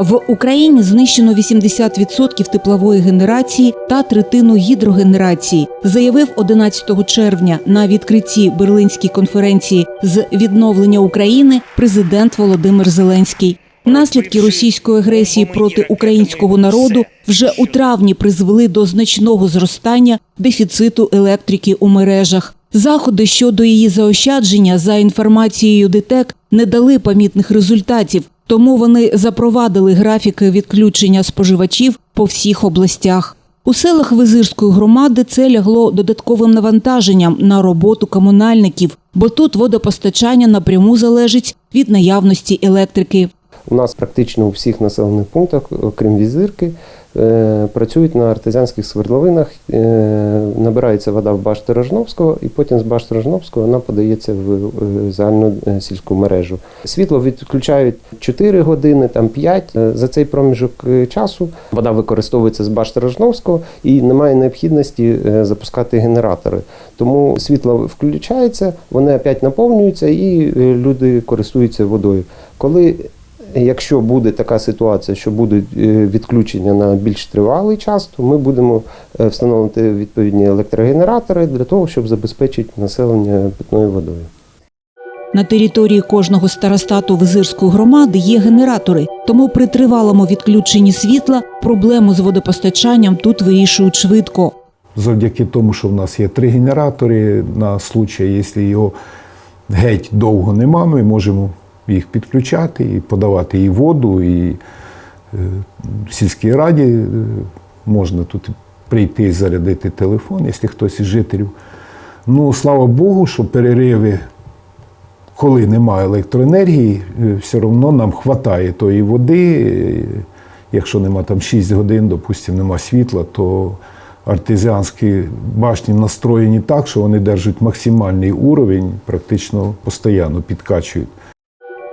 В Україні знищено 80% теплової генерації та третину гідрогенерації, заявив 11 червня на відкритті Берлинської конференції з відновлення України президент Володимир Зеленський. Наслідки російської агресії проти українського народу вже у травні призвели до значного зростання дефіциту електрики у мережах. Заходи щодо її заощадження за інформацією ДТЕК не дали помітних результатів, тому вони запровадили графіки відключення споживачів по всіх областях. У селах Визирської громади це лягло додатковим навантаженням на роботу комунальників, бо тут водопостачання напряму залежить від наявності електрики. У нас практично у всіх населених пунктах, окрім візирки, працюють на артезіанських свердловинах. е, Набирається вода в башти Рожновського, і потім з башти Рожновського вона подається в е, загальну е, сільську мережу. Світло відключають 4 години, там 5. Е, За цей проміжок е, часу вода використовується з башти Рожновського і немає необхідності е, запускати генератори. Тому світло включається, вони опять наповнюються і е, люди користуються водою. Коли Якщо буде така ситуація, що будуть е, відключення на більш тривалий час, то ми будемо е, встановлювати відповідні електрогенератори для того, щоб забезпечити населення питною водою. На території кожного старостату Визирської громади є генератори, тому при тривалому відключенні світла проблему з водопостачанням тут вирішують швидко. Завдяки тому, що в нас є три генератори, на случай, якщо його геть довго нема, ми можемо їх підключати і подавати і воду, і е, в сільській раді е, можна тут прийти і зарядити телефон, якщо хтось із жителів. Ну, слава Богу, що перериви, коли немає електроенергії, е, все одно нам вистачає тої води. Е, Якщо нема там 6 годин, допустимо, нема світла, то артезіанські башні настроєні так, що вони держать максимальний уровень, практично постійно підкачують.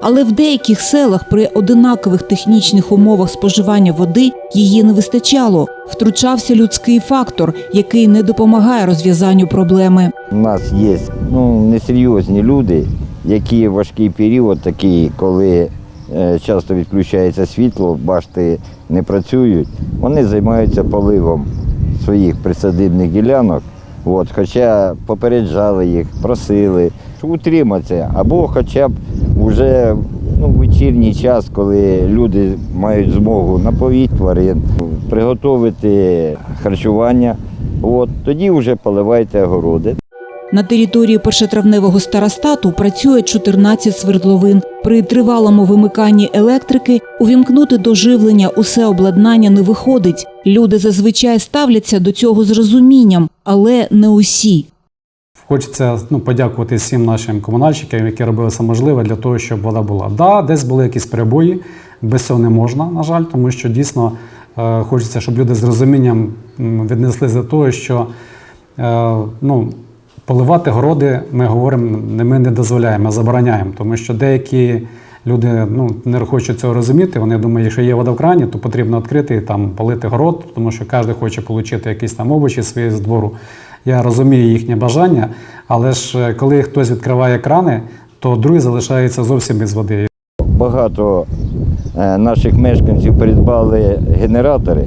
Але в деяких селах при одинакових технічних умовах споживання води її не вистачало. Втручався людський фактор, який не допомагає розв'язанню проблеми. У нас є ну, несерйозні люди, які в важкий період, такий, коли е, часто відключається світло, башти не працюють, вони займаються поливом своїх присадибних ділянок. От, хоча попереджали їх, просили щоб утриматися, або хоча б вже ну, вечірній час, коли люди мають змогу напоїти тварин, приготувати харчування, от, тоді вже поливайте огороди. На території першотравневого старостату працює 14 свердловин. При тривалому вимиканні електрики увімкнути до живлення усе обладнання не виходить. Люди зазвичай ставляться до цього з розумінням, але не усі. Хочеться ну, подякувати всім нашим комунальщикам, які робили все можливе для того, щоб вода була. Да, десь були якісь перебої, без цього не можна, на жаль, тому що дійсно е, хочеться, щоб люди з розумінням м, віднесли за того, що е, ну, поливати городи ми говоримо, ми не дозволяємо, а забороняємо, тому що деякі люди ну, не хочуть цього розуміти. Вони думають, якщо є вода в крані, то потрібно відкрити і там полити город, тому що кожен хоче отримати якісь там овочі свої з двору. Я розумію їхнє бажання, але ж е, коли хтось відкриває крани, то другі залишаються зовсім без води. Багато е, наших мешканців придбали генератори.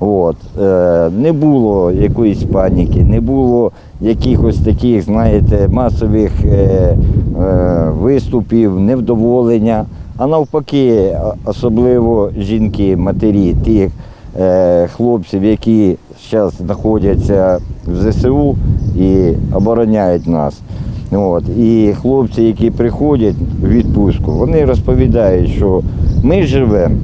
От. Е, Не було якоїсь паніки, не було якихось таких, знаєте, масових виступів, невдоволення. А навпаки, особливо жінки, матері тих хлопців, які зараз знаходяться в ЗСУ і обороняють нас. От. І хлопці, які приходять в відпустку, вони розповідають, що ми живемо,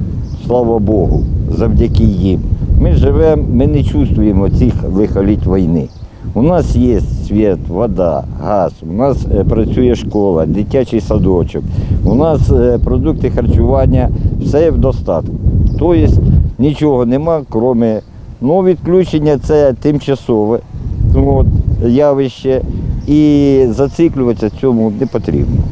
слава Богу, завдяки їм. Ми живемо, ми не чувствуємо цих лихоліть війни. У нас є світ, вода, газ, у нас е, працює школа, дитячий садочок, у нас е, продукти харчування, все в достатку. Тобто нічого нема, крім ну, відключення це тимчасове от, явище, і зациклюватися цьому не потрібно.